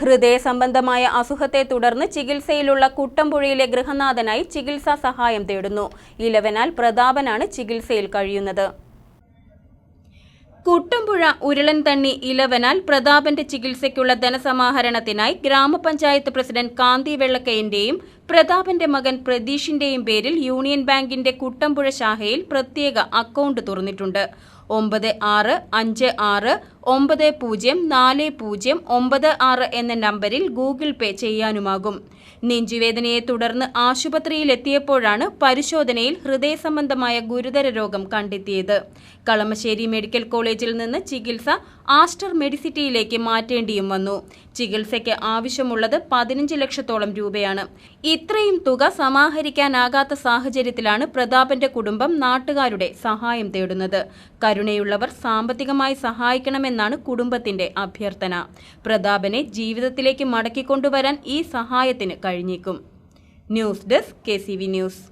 ഹൃദയ സംബന്ധമായ അസുഖത്തെ തുടർന്ന് ചികിത്സയിലുള്ള കുട്ടമ്പുഴയിലെ ഗൃഹനാഥനായി ചികിത്സാ സഹായം തേടുന്നു. ഇലവനാൽ പ്രതാപനാണ് ചികിത്സയിൽ കഴിയുന്നത്. കുട്ടമ്പുഴ ഉരുളൻ തണ്ണി ഇലവനാൽ പ്രതാപന്റെ ചികിത്സയ്ക്കുള്ള ധനസമാഹരണത്തിനായി ഗ്രാമപഞ്ചായത്ത് പ്രസിഡന്റ് കാന്തി വെള്ളക്കയന്റെയും പ്രതാപന്റെ മകൻ പ്രതീഷിന്റെയും പേരിൽ യൂണിയൻ ബാങ്കിന്റെ കുട്ടമ്പുഴ ശാഖയിൽ പ്രത്യേക അക്കൗണ്ട് തുറന്നിട്ടുണ്ട്. ഒമ്പത് ആറ് അഞ്ച് ആറ് ഒമ്പത് പൂജ്യം നാല് പൂജ്യം ഒമ്പത് ആറ് എന്ന നമ്പറിൽ ഗൂഗിൾ പേ ചെയ്യാനുമാകും. നെഞ്ചുവേദനയെ തുടർന്ന് ആശുപത്രിയിലെത്തിയപ്പോഴാണ് പരിശോധനയിൽ ഹൃദയ സംബന്ധമായ ഗുരുതര രോഗം കണ്ടെത്തിയത്. കളമശ്ശേരി മെഡിക്കൽ കോളേജിൽ നിന്ന് ചികിത്സ ആസ്റ്റർ മെഡിസിറ്റിയിലേക്ക് മാറ്റേണ്ടിയും വന്നു. ചികിത്സയ്ക്ക് ആവശ്യമുള്ളത് പതിനഞ്ച് ലക്ഷത്തോളം രൂപയാണ്. ഇത്രയും തുക സമാഹരിക്കാനാകാത്ത സാഹചര്യത്തിലാണ് പ്രതാപന്റെ കുടുംബം നാട്ടുകാരുടെ സഹായം തേടുന്നത്. കരുണയുള്ളവർ സാമ്പത്തികമായി സഹായിക്കണമെന്നാണ് കുടുംബത്തിന്റെ അഭ്യർത്ഥന. പ്രതാപനെ ജീവിതത്തിലേക്ക് മടക്കിക്കൊണ്ടുവരാൻ ഈ സഹായത്തിന് കഴിഞ്ഞേക്കും. News desk K news.